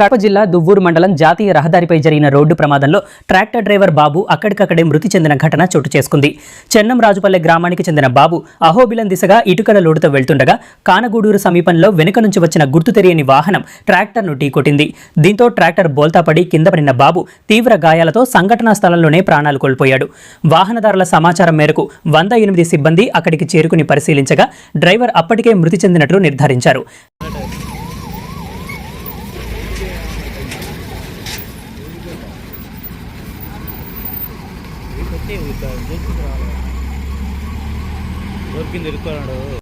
కడప జిల్లా దువ్వూరు మండలం జాతీయ రహదారిపై జరిగిన రోడ్డు ప్రమాదంలో ట్రాక్టర్ డ్రైవర్ బాబు అక్కడికక్కడే మృతి చెందిన ఘటన చోటు చేసుకుంది. చెన్నం రాజుపల్లె గ్రామానికి చెందిన బాబు అహోబిలం దిశగా ఇటుకల లోడుతో వెళ్తుండగా కానగూడూరు సమీపంలో వెనుక నుంచి వచ్చిన గుర్తు తెలియని వాహనం ట్రాక్టర్ను ఢీకొట్టింది. దీంతో ట్రాక్టర్ బోల్తాపడి కింద పడిన బాబు తీవ్ర గాయాలతో సంఘటనా స్థలంలోనే ప్రాణాలు కోల్పోయాడు. వాహనదారుల సమాచారం మేరకు వంద ఎనిమిది సిబ్బంది అక్కడికి చేరుకుని పరిశీలించగా డ్రైవర్ అప్పటికే మృతి చెందినట్లు నిర్ధారించారు. దొరికింది ఇరుక్కున్నాడు